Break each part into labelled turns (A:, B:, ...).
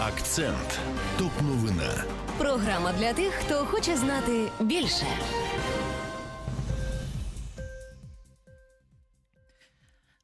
A: Акцент. Топ новина.
B: Програма для тих, хто хоче знати більше.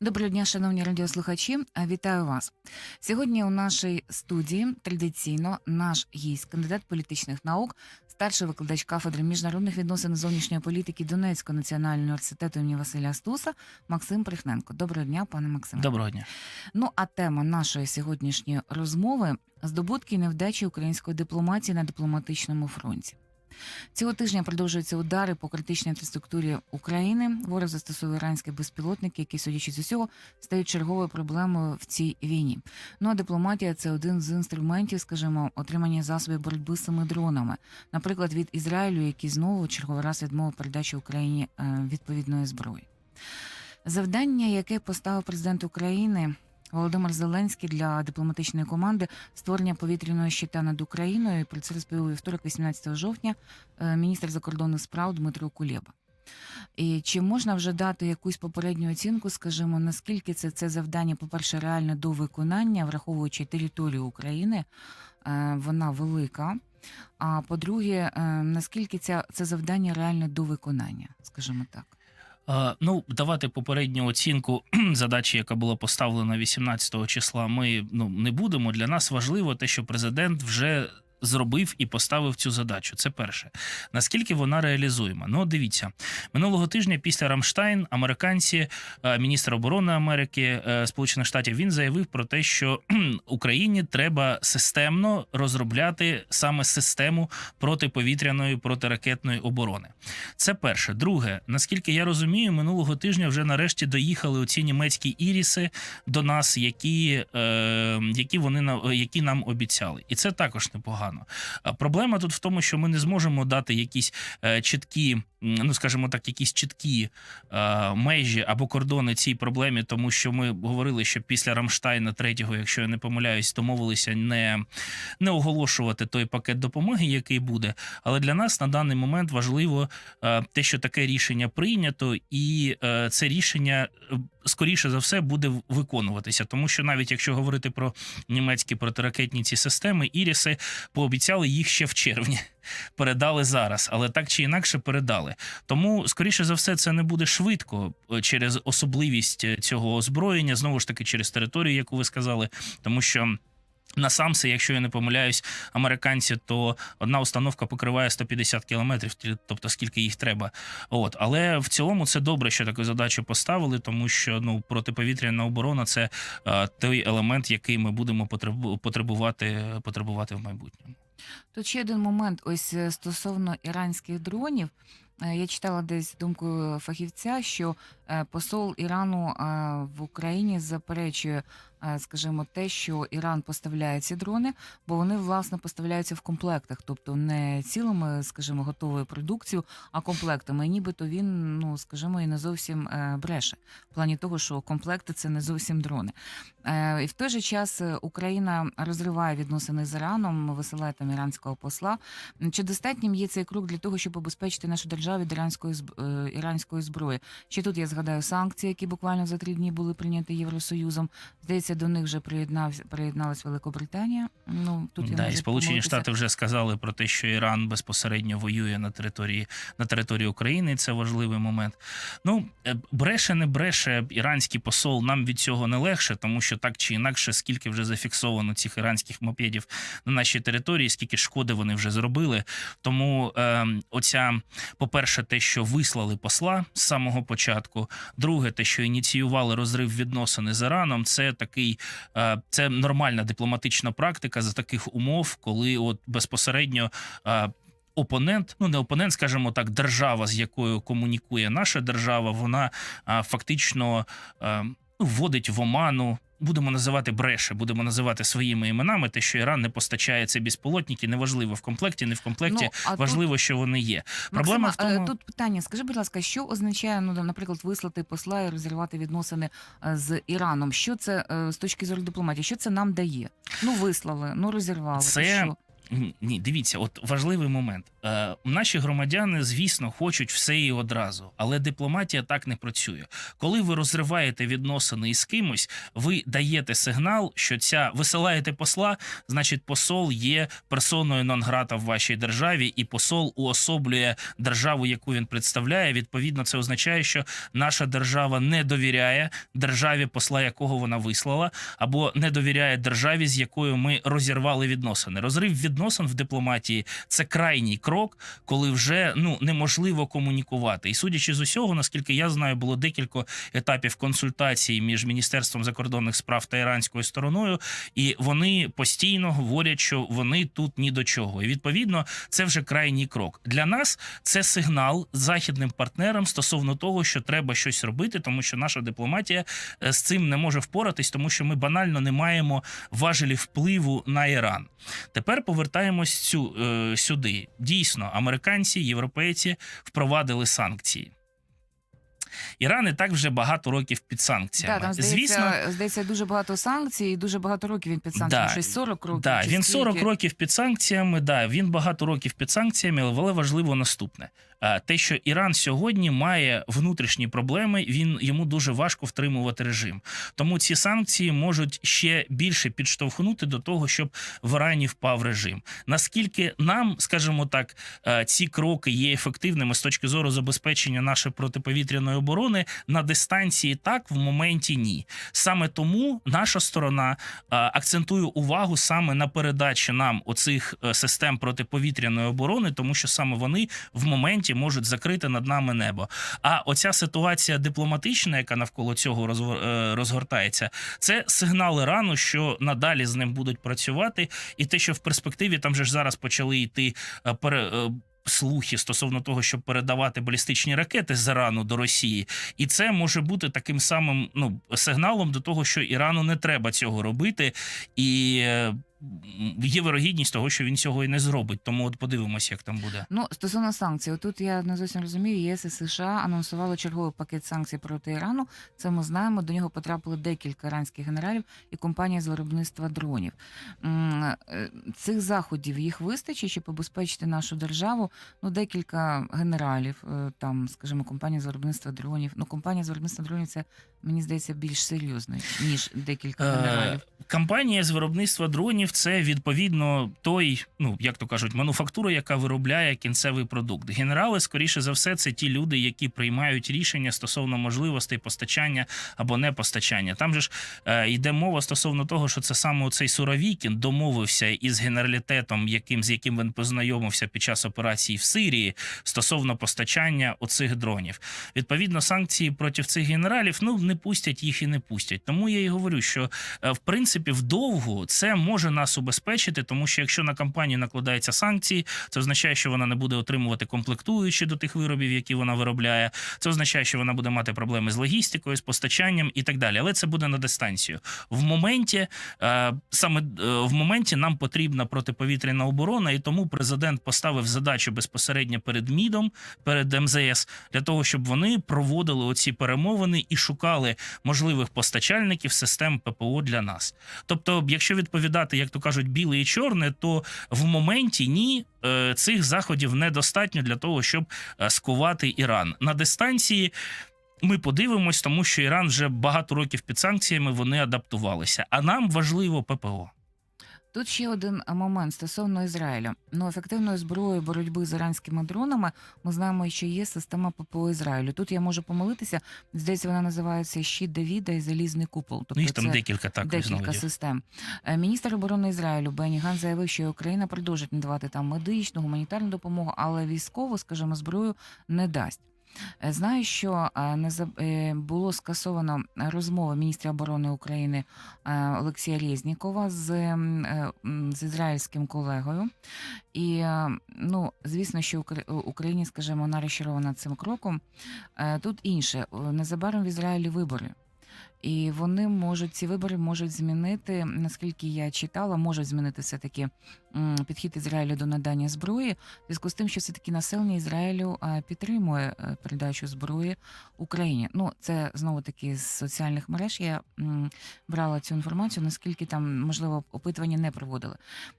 C: Доброго дня, шановні радіослухачі. Вітаю вас. Сьогодні у нашій студії традиційно наш гість, кандидат політичних наук, старший викладач кафедри міжнародних відносин і зовнішньої політики Донецького національного університету імені Василя Стуса Максим Прихненко. Доброго дня, пане Максиме.
D: Доброго дня.
C: Ну а тема нашої сьогоднішньої розмови здобутки і невдачі української дипломатії на дипломатичному фронті. Цього тижня продовжуються удари по критичній інфраструктурі України. Ворог застосовує іранські безпілотники, які, судячи з усього, стають черговою проблемою в цій війні. Ну а дипломатія це один з інструментів, скажімо, отримання засобів боротьби з цими дронами, наприклад, від Ізраїлю, який знову черговий раз відмовив передачі Україні е, відповідної зброї. Завдання, яке поставив президент України Володимир Зеленський для дипломатичної команди створення повітряного щита над Україною. Про це розповів вівторок, 18 жовтня, е, міністр закордонних справ Дмитро Кулєба. І чи можна вже дати якусь попередню оцінку, скажімо, наскільки це, це завдання, по-перше, реально до виконання, враховуючи територію України, е, вона велика. А по-друге, е, наскільки ця, це завдання реально до виконання, скажімо так.
D: Е, Ну, давати попередню оцінку задачі, яка була поставлена 18 числа, ми ну не будемо. Для нас важливо те, що президент вже. Зробив і поставив цю задачу. Це перше. Наскільки вона реалізуєма? Ну, дивіться, минулого тижня після Рамштайн американці, е, міністр оборони Америки е, Сполучених Штатів, він заявив про те, що Україні треба системно розробляти саме систему протиповітряної протиракетної оборони. Це перше. Друге, наскільки я розумію, минулого тижня вже нарешті доїхали оці німецькі іріси до нас, які, е, які вони які нам обіцяли, і це також непогано. А Проблема тут в тому, що ми не зможемо дати якісь е, чіткі, ну скажімо так, якісь чіткі е, межі або кордони цій проблемі, тому що ми говорили, що після Рамштайна третього, якщо я не помиляюсь, домовилися не, не оголошувати той пакет допомоги, який буде. Але для нас на даний момент важливо е, те, що таке рішення прийнято, і це рішення скоріше за все буде виконуватися, тому що навіть якщо говорити про німецькі протиракетні ці системи, іріси пообіцяли їх ще в червні. Передали зараз, але так чи інакше передали. Тому, скоріше за все, це не буде швидко е, через особливість е, цього озброєння, знову ж таки, через територію, яку ви сказали, тому що. На самси, якщо я не помиляюсь, американці, то одна установка покриває 150 кілометрів, тобто скільки їх треба. От, але в цілому це добре, що таку задачу поставили, тому що ну протиповітряна оборона це е, той елемент, який ми будемо потребувати, потребувати в майбутньому.
C: Тут ще один момент. Ось е, стосовно іранських дронів. Е, Я читала десь думку фахівця, що посол Ірану е, в Україні заперечує, е, скажімо, те, що Іран поставляє ці дрони, бо вони власне поставляються в комплектах, тобто не цілими, скажімо, готовою продукцією, а комплектами. І нібито він, ну скажімо, і не зовсім е, бреше в плані того, що комплекти це не зовсім дрони. Е, І в той же час е, Україна розриває відносини з Іраном, висилає там іранського посла. Чи достатнім є цей крок для того, щоб обезпечити нашу державу від іранської е, іранської зброї? Ще тут я згадаю санкції, які буквально за три дні були прийняті Євросоюзом. Здається, до них вже приєднався приєдналась Великобританія. Ну тут я
D: да, і Сполучені. Штати вже сказали про те, що Іран безпосередньо воює на території на території України. Це важливий момент. Ну е, бреше, не бреше іранський посол. Нам від цього не легше, тому що так чи інакше, скільки вже зафіксовано цих іранських мопедів на нашій території, скільки шкоди вони вже зробили. Тому е, оця, по-перше, те, що вислали посла з самого початку. Друге, те, що ініціювали розрив відносини з Іраном, це такий Е, Це нормальна дипломатична практика за таких умов, коли от безпосередньо. е, Опонент, ну не опонент, скажімо так, держава, з якою комунікує наша держава, вона а, фактично а, ну, вводить в оману. Будемо називати бреше, будемо називати своїми іменами. Те, що Іран не постачає це безполотники, неважливо в комплекті, не в комплекті.
C: Ну, а тут-
D: важливо, що вони є. Проблема
C: Максима,
D: в
C: е,
D: тому,
C: тут питання. Скажи, будь ласка, що означає, ну, наприклад, вислати посла і розірвати відносини е, з Іраном? Що це е, з точки зору дипломатії? Що це нам дає? Ну, вислали, ну розірвали.
D: Це
C: що?
D: Ні, дивіться, от важливий момент. Е, наші громадяни, звісно, хочуть все і одразу, але дипломатія так не працює. Коли ви розриваєте відносини із кимось, ви даєте сигнал, що ця висилаєте посла, значить, посол є персоною нон-грата в вашій державі, і посол уособлює державу, яку він представляє. Відповідно, це означає, що наша держава не довіряє державі, посла якого вона вислала, або не довіряє державі, з якою ми розірвали відносини. Розрив відносин в дипломатії це крайній крок, коли вже ну неможливо комунікувати. І судячи з усього, наскільки я знаю, було декілька етапів консультацій між міністерством закордонних справ та іранською стороною, і вони постійно говорять, що вони тут ні до чого. І відповідно, це вже крайній крок для нас. Це сигнал західним партнерам стосовно того, що треба щось робити, тому що наша дипломатія е, з цим не може впоратись, тому що ми банально не маємо важелі впливу на Іран. Тепер повертаємось цю, е, сюди. Дійсно, американці, європейці впровадили санкції. Іран і так вже багато років під санкціями.
C: Да, там здається,
D: Звісно,
C: здається, дуже багато санкцій, і дуже багато років він під санкціями.
D: Да.
C: Щось 40 років.
D: Да,
C: чи
D: він
C: скільки.
D: 40 років під санкціями. Да, він багато років під санкціями, але важливо наступне: те, що Іран сьогодні має внутрішні проблеми, він йому дуже важко втримувати режим. Тому ці санкції можуть ще більше підштовхнути до того, щоб в Ірані впав режим. Наскільки нам, скажімо так, е, ці кроки є ефективними з точки зору забезпечення нашої протиповітряної оборони на дистанції, так в моменті ні. Саме тому наша сторона е, акцентує увагу саме на передачі нам оцих е, систем протиповітряної оборони, тому що саме вони в моменті можуть закрити над нами небо. А оця ситуація дипломатична, яка навколо цього е, розгортається, це сигнал Ірану, що надалі з ним будуть працювати, і те, що в перспективі там же ж зараз почали йти е, пере. е, Слухи стосовно того, щоб передавати балістичні ракети з Ірану до Росії, і це може бути таким самим ну сигналом до того, що Ірану не треба цього робити, і є вирогідність того, що він цього і не зробить. Тому от подивимося, як там буде.
C: Ну, стосовно санкцій, отут я не зовсім розумію. ЄС і США анонсували черговий пакет санкцій проти Ірану. Це ми знаємо. До нього потрапили декілька іранських генералів і компанія з виробництва дронів. Е, Цих заходів їх вистачить, щоб обезпечити нашу державу. Ну, декілька генералів, е, там, скажімо, компанія з виробництва дронів. Ну, компанія з виробництва дронів це мені здається більш серйозно, ніж декілька генералів.
D: Е, Компанія з виробництва дронів це відповідно той, ну як то кажуть, мануфактура, яка виробляє кінцевий продукт. Генерали, скоріше за все, це ті люди, які приймають рішення стосовно можливостей постачання або не постачання. Там же ж е, йде мова стосовно того, що це саме цей Суровікін домовився із генералітетом, яким з яким він познайомився під час операції в Сирії стосовно постачання оцих дронів. Відповідно, санкції проти цих генералів ну не пустять їх і не пустять. Тому я і говорю, що е, в принципі вдовгу це може нас убезпечити, тому що якщо на компанію накладаються санкції, це означає, що вона не буде отримувати комплектуючі до тих виробів, які вона виробляє. Це означає, що вона буде мати проблеми з логістикою, з постачанням і так далі. Але це буде на дистанцію. В моменті е, саме е, в моменті нам потрібна протиповітряна оборона, і тому президент поставив задачу безпосередньо перед МІДом, перед МЗС, для того, щоб вони проводили оці перемовини і шукали можливих постачальників систем ППО для нас. Тобто, якщо відповідати, як то кажуть, біле і чорне, то в моменті ні. е, Цих заходів недостатньо для того, щоб е, скувати Іран на дистанції. Ми подивимось, тому що Іран вже багато років під санкціями вони адаптувалися. А нам важливо ППО.
C: Тут ще один момент стосовно Ізраїлю. Ну, ефективною зброєю боротьби з іранськими дронами ми знаємо, що є система ППО Ізраїлю. Тут я можу помилитися. Здається, вона називається щит Давіда і залізний купол. Тобто
D: Ну, їх там
C: це
D: декілька так
C: декілька систем. Е, Міністр оборони Ізраїлю Бені Ган заявив, що Україна продовжить надавати там медичну, гуманітарну допомогу, але військову, скажімо, зброю не дасть. Е, Знаю, що е, не е, було скасовано розмова міністра оборони України Олексія Резнікова з, з ізраїльським колегою. І ну, звісно, що Укра- Україні, скажімо, вона розчарована цим кроком. Тут інше незабаром в Ізраїлі вибори. І вони можуть ці вибори можуть змінити, наскільки я читала, можуть змінити все таки підхід Ізраїлю до надання зброї, в зв'язку з тим, що все таки населення Ізраїлю підтримує е, передачу зброї Україні. Ну це знову таки з соціальних мереж. Я брала цю інформацію, наскільки там можливо опитування не проводили.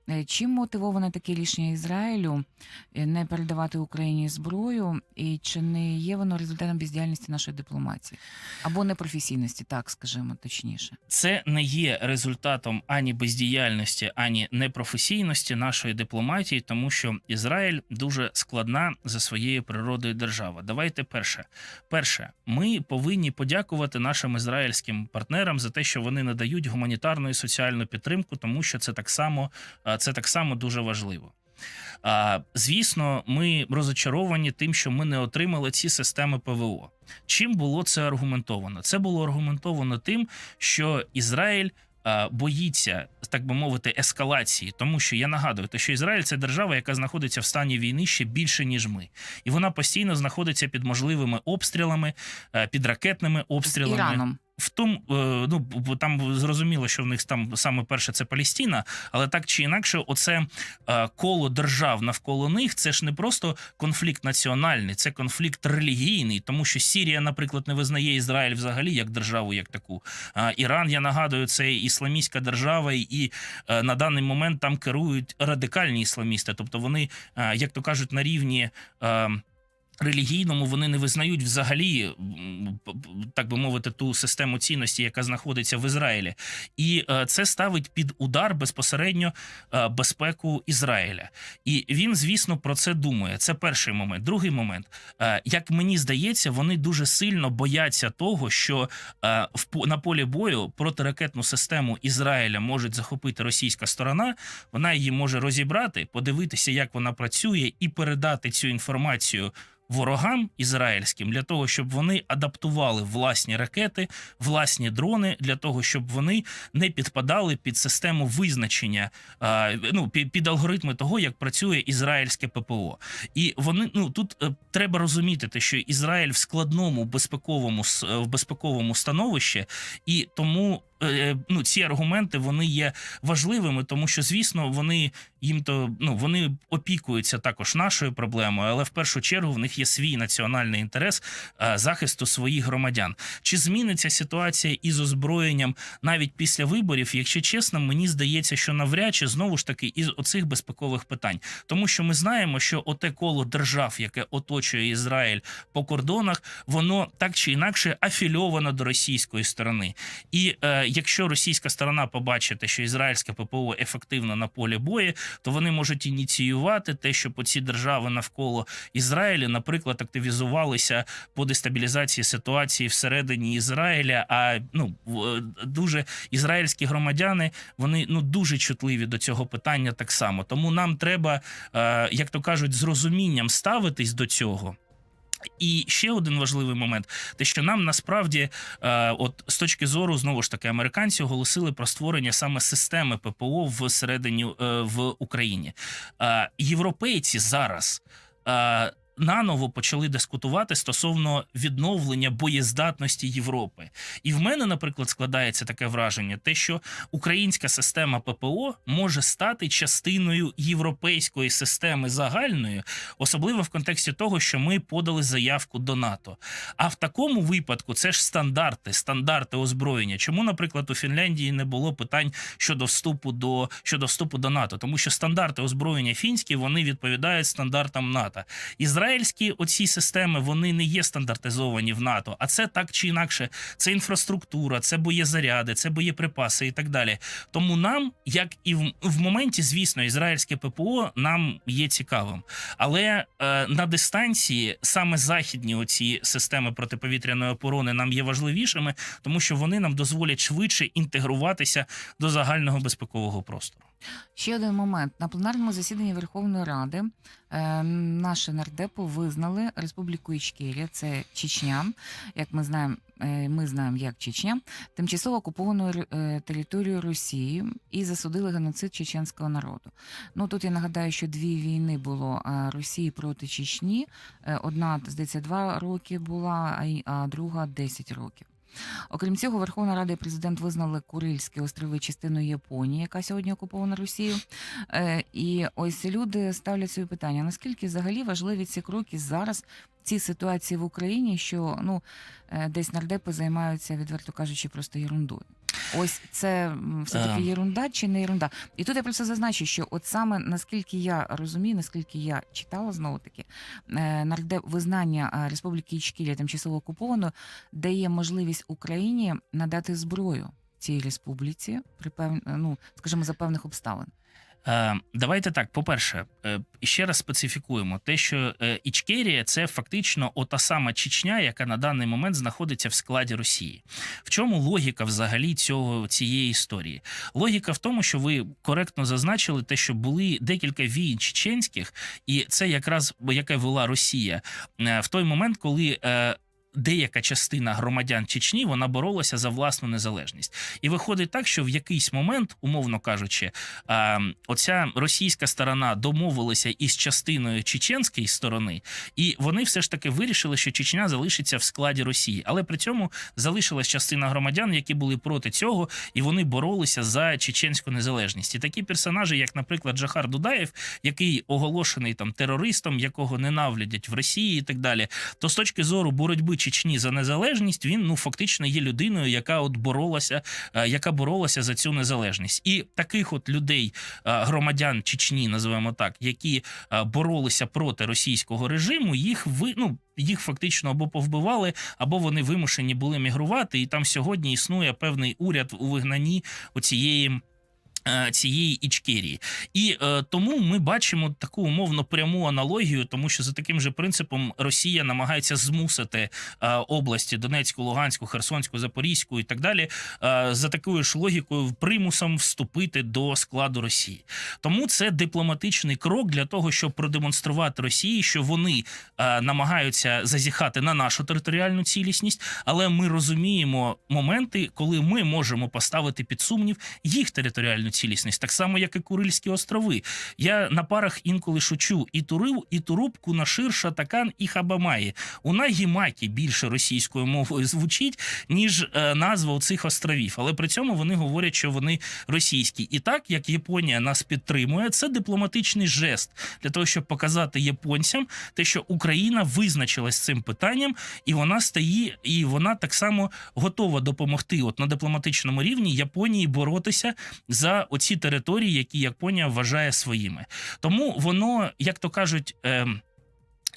C: Е, Чим мотивоване таке рішення Ізраїлю е, не передавати Україні зброю, і чи не є воно результатом бездіяльності нашої дипломатії або непрофесійності, так скажімо точніше?
D: Це не є результатом ані бездіяльності, ані непрофесійності нашої дипломатії, тому що Ізраїль дуже складна за своєю природою держава. Давайте перше. Перше, ми повинні подякувати нашим ізраїльським партнерам за те, що вони надають гуманітарну і соціальну підтримку, тому що це так само, це так само дуже важливо. Звісно, ми розочаровані тим, що ми не отримали ці системи ПВО. Чим було це аргументовано? Це було аргументовано тим, що Ізраїль боїться, так би мовити, ескалації, тому що я нагадую, що Ізраїль це держава, яка знаходиться в стані війни ще більше ніж ми, і вона постійно знаходиться під можливими обстрілами, е, під ракетними обстрілами.
C: Іраном.
D: В тому, е, ну там зрозуміло, що в них там саме перше це Палістина, але так чи інакше, оце е, коло держав навколо них це ж не просто конфлікт національний, це конфлікт релігійний, тому що Сірія, наприклад, не визнає Ізраїль взагалі як державу, як таку. Іран, я нагадую, це ісламістська держава, і е, на даний момент там керують радикальні ісламісти, тобто вони, як то кажуть, на рівні. Релігійному вони не визнають взагалі, так би мовити, ту систему цінності, яка знаходиться в Ізраїлі, і е, це ставить під удар безпосередньо е, безпеку Ізраїля. І він, звісно, про це думає. Це перший момент. Другий момент, е, як мені здається, вони дуже сильно бояться того, що на полі бою протиракетну систему Ізраїля може захопити російська сторона. Вона її може розібрати, подивитися, як вона працює, і передати цю інформацію ворогам ізраїльським для того, щоб вони адаптували власні ракети, власні дрони для того, щоб вони не підпадали під систему визначення, ну під, алгоритми того, як працює ізраїльське ППО. І вони ну тут е, треба розуміти, те, що Ізраїль в складному безпековому в безпековому становищі, і тому. Е, Ну, ці аргументи вони є важливими, тому що звісно вони їм то ну вони опікуються також нашою проблемою, але в першу чергу в них є свій національний інтерес е, захисту своїх громадян. Чи зміниться ситуація із озброєнням навіть після виборів? Якщо чесно, мені здається, що навряд чи знову ж таки із оцих безпекових питань, тому що ми знаємо, що оте коло держав, яке оточує Ізраїль по кордонах, воно так чи інакше афільовано до російської сторони. І е, якщо російська сторона побачить, що ізраїльське ППО ефективно на полі бою, то вони можуть ініціювати те, щоб оці держави навколо Ізраїля, наприклад, активізувалися по дестабілізації ситуації всередині Ізраїля. А ну дуже ізраїльські громадяни вони ну дуже чутливі до цього питання так само. Тому нам треба, е, як то кажуть, з розумінням ставитись до цього. І ще один важливий момент: те, що нам насправді, е, от з точки зору, знову ж таки, американці оголосили про створення саме системи ППО всередині е, в Україні. Е, європейці зараз. Е, Наново почали дискутувати стосовно відновлення боєздатності Європи, і в мене, наприклад, складається таке враження: те, що українська система ППО може стати частиною європейської системи загальної, особливо в контексті того, що ми подали заявку до НАТО. А в такому випадку це ж стандарти, стандарти озброєння. Чому, наприклад, у Фінляндії не було питань щодо вступу до щодо вступу до НАТО? Тому що стандарти озброєння фінські вони відповідають стандартам НАТО. Ізраїльські оці системи вони не є стандартизовані в НАТО, а це так чи інакше, це інфраструктура, це боєзаряди, це боєприпаси і так далі. Тому нам, як і в, в моменті, звісно, ізраїльське ППО нам є цікавим. Але е, на дистанції саме західні оці системи протиповітряної оборони нам є важливішими, тому що вони нам дозволять швидше інтегруватися до загального безпекового простору.
C: Ще один момент на пленарному засіданні Верховної Ради е, наші нардепи визнали Республіку Ічкерія, це Чечня, як ми знаємо. е, Ми знаємо, як Чечня, тимчасово окупованою е, територією Росії і засудили геноцид чеченського народу. Ну тут я нагадаю, що дві війни було е, Росії проти Чечні. Е, Одна здається два роки була, а друга 10 років. Окрім цього, Верховна Рада і президент визнали Курильські острови частиною Японії, яка сьогодні окупована Росією. Е, І ось люди ставлять собі питання: наскільки взагалі важливі ці кроки зараз? в цій ситуації в Україні, що ну е, десь нардепи займаються, відверто кажучи, просто ерундою. Ось це все таки єрунда чи не єрунда. І тут я просто зазначу, що от саме наскільки я розумію, наскільки я читала знову таки, е, нардеп визнання е, Республіки Ічкілія тимчасово окупованою дає можливість Україні надати зброю цій республіці при пев... ну, скажімо, за певних обставин.
D: Е, Давайте так. По-перше, е, ще раз специфікуємо те, що е, Ічкерія це фактично ота сама Чечня, яка на даний момент знаходиться в складі Росії. В чому логіка взагалі цього цієї історії? Логіка в тому, що ви коректно зазначили те, що були декілька війн чеченських, і це якраз яке вела Росія в той момент, коли. Деяка частина громадян Чечні вона боролася за власну незалежність, і виходить так, що в якийсь момент, умовно кажучи, оця російська сторона домовилася із частиною чеченської сторони, і вони все ж таки вирішили, що Чечня залишиться в складі Росії, але при цьому залишилась частина громадян, які були проти цього, і вони боролися за чеченську незалежність. І такі персонажі, як, наприклад, Джахар Дудаєв, який оголошений там терористом, якого ненавидять в Росії, і так далі, то з точки зору боротьби Чечні за незалежність, він ну фактично є людиною, яка от боролася, е, яка боролася за цю незалежність. І таких от людей, е, громадян Чечні, називаємо так, які е, боролися проти російського режиму, їх ви ну. Їх фактично або повбивали, або вони вимушені були мігрувати, і там сьогодні існує певний уряд у вигнанні оцієї цієї Ічкерії. І е, тому ми бачимо таку умовно пряму аналогію, тому що за таким же принципом Росія намагається змусити е, області Донецьку, Луганську, Херсонську, Запорізьку і так далі е, за такою ж логікою примусом вступити до складу Росії. Тому це дипломатичний крок для того, щоб продемонструвати Росії, що вони е, намагаються зазіхати на нашу територіальну цілісність, але ми розуміємо моменти, коли ми можемо поставити під сумнів їх територіальну цілісність, так само як і Курильські острови. Я на парах інколи шучу і Турив, і Туруб, Кунашир, Шатакан і Хабамаї. У Нагімакі більше російською мовою звучить, ніж е, назва цих островів. Але при цьому вони говорять, що вони російські. І так як Японія нас підтримує, це дипломатичний жест для того, щоб показати японцям те, що Україна визначилась цим питанням, і вона стає, і вона так само готова допомогти, от на дипломатичному рівні Японії боротися за оці території, які Японія вважає своїми. Тому воно, як то кажуть. ем,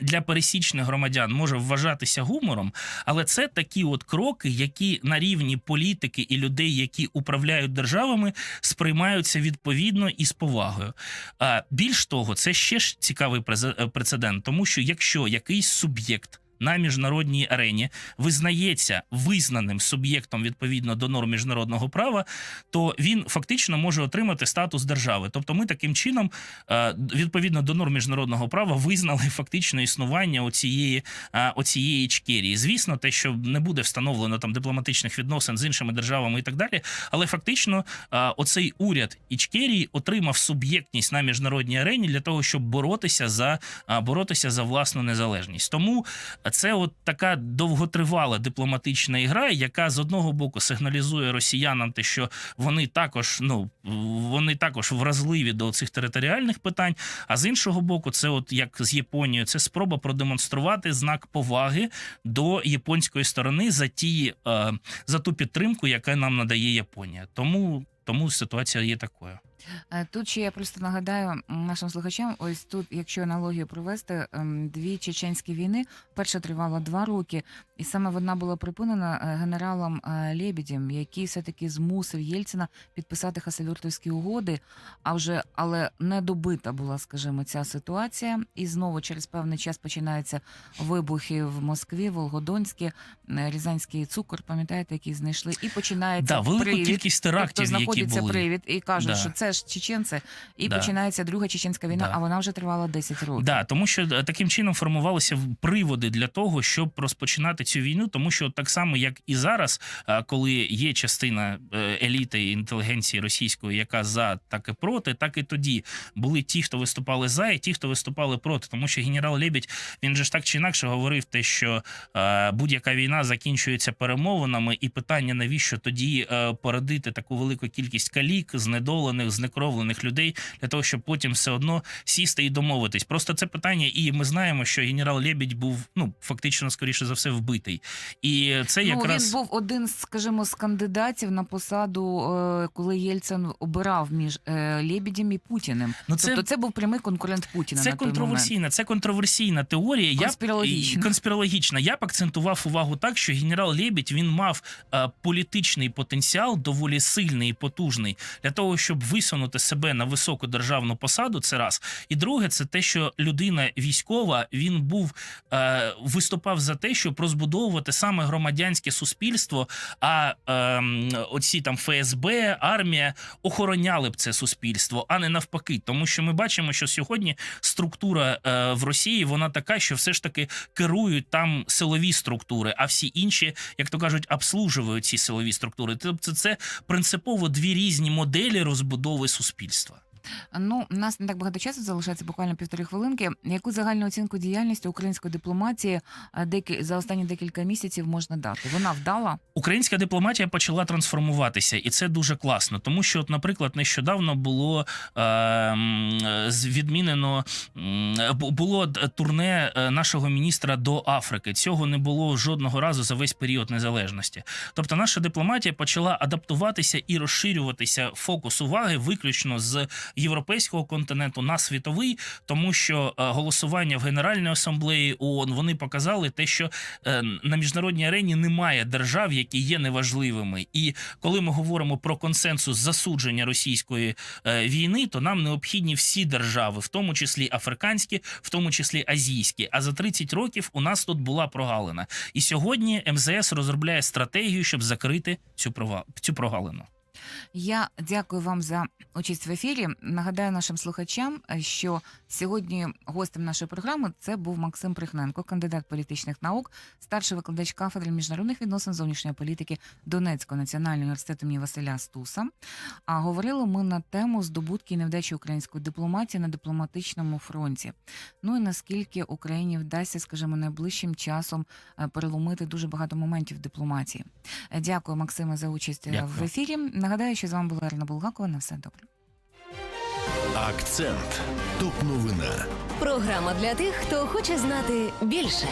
D: для пересічних громадян може вважатися гумором, але це такі от кроки, які на рівні політики і людей, які управляють державами, сприймаються відповідно і з повагою. А більш того, це ще ж цікавий е, прецедент, тому що якщо якийсь суб'єкт на міжнародній арені визнається визнаним суб'єктом відповідно до норм міжнародного права, то він фактично може отримати статус держави. Тобто, ми таким чином, е, відповідно до норм міжнародного права, визнали фактично існування оцієї, е, оцієї Ічкерії. Звісно, те, що не буде встановлено там дипломатичних відносин з іншими державами і так далі, але фактично е, оцей уряд Ічкерії отримав суб'єктність на міжнародній арені для того, щоб боротися за боротися за власну незалежність. Тому це от така довготривала дипломатична ігра, яка з одного боку сигналізує росіянам, те, що вони також ну вони також вразливі до цих територіальних питань. А з іншого боку, це, от як з Японією, це спроба продемонструвати знак поваги до японської сторони за ті е, за ту підтримку, яка нам надає Японія. Тому тому ситуація є такою.
C: Е, Тут ще я просто нагадаю нашим слухачам: ось тут, якщо аналогію провести, ем, дві чеченські війни. Перша тривала два роки, і саме вона була припинена е, генералом е, Лєбідєм, який все-таки змусив Єльцина підписати хасавюртовські угоди. А вже але не добита була, скажімо, ця ситуація. І знову через певний час починаються вибухи в Москві, Волгодонські, Рязанський цукор, пам'ятаєте, який знайшли, і починається
D: Да, велику
C: привід.
D: кількість
C: Тобто
D: терактів, які були.
C: привід і кажуть,
D: Да.
C: що це теж чеченці, і
D: Да.
C: починається друга чеченська війна,
D: Да.
C: а вона вже тривала 10 років.
D: Да, тому що е, таким чином формувалися приводи для того, щоб розпочинати цю війну, тому що так само, як і зараз, е, коли є частина е, еліти і інтелігенції російської, яка за так і проти, так і тоді були ті, хто виступали за, і ті, хто виступали проти. Тому що генерал Лебідь він же ж так чи інакше говорив те, що будь-яка війна закінчується перемовинами, і питання навіщо тоді породити таку велику кількість калік, знедолених, знекровлених людей для того, щоб потім все одно сісти і домовитись. Просто це питання, і ми знаємо, що генерал Лебідь був ну фактично, скоріше за все, вбитий. І це
C: Ну,
D: якраз
C: він був один, скажімо, з кандидатів на посаду, е, коли Єльцин обирав між е, Лебедем і Путіним.
D: Ну, це-
C: тобто це був прямий конкурент Путіна.
D: Це
C: на той момент.
D: це контроверсійна теорія.
C: Конспірологічна.
D: Я, конспірологічна. Я б акцентував увагу так, що генерал Лебідь він мав е, політичний потенціал доволі сильний і потужний для того, щоб висунути себе на високу державну посаду. Це раз. І друге, це те, що людина військова він був е, виступав за те, щоб розбудовувати саме громадянське суспільство. А е, оці там ФСБ, армія охороняли б це суспільство, а не навпаки. Тому що ми бачимо, що сьогодні структура е, в Росії вона така, що все ж таки керують там силові структури, а всі інші, як то кажуть, обслужують ці силові структури. Тобто це принципово дві різні моделі розбудови суспільства.
C: Ну, у нас не так багато часу залишається буквально півтори хвилинки. Яку загальну оцінку діяльності української дипломатії е, деки за останні декілька місяців можна дати? Вона вдала?
D: Українська дипломатія почала трансформуватися, і це дуже класно. Тому що, от, наприклад, нещодавно було е, м, е, відмінено було турне нашого міністра до Африки. Цього не було жодного разу за весь період незалежності. Тобто, наша дипломатія почала адаптуватися і розширюватися фокус уваги виключно з європейського континенту на світовий, тому що е, голосування в Генеральній асамблеї ООН вони показали те, що е, на міжнародній арені немає держав, які є неважливими. І коли ми говоримо про консенсус засудження російської е, війни, то нам необхідні всі держави, в тому числі африканські, в тому числі азійські. А за 30 років у нас тут була прогалина. І сьогодні МЗС розробляє стратегію, щоб закрити цю прогалину.
C: Я дякую вам за участь в ефірі. Нагадаю нашим слухачам, що сьогодні гостем нашої програми це був Максим Прихненко, кандидат політичних наук, старший викладач кафедри міжнародних відносин зовнішньої політики Донецького національного університету імені Василя Стуса. А говорили ми на тему здобутки і невдачі української дипломатії на дипломатичному фронті. Ну і наскільки Україні вдасться, скажімо, найближчим часом е, переломити дуже багато моментів дипломатії. Дякую, Максиме, за участь е,
D: Дякую.
C: в ефірі. Нагадаю, що з вами була Ірина Булгакова. На все добре.
A: Акцент. Топ новина.
B: Програма для тих, хто хоче знати більше.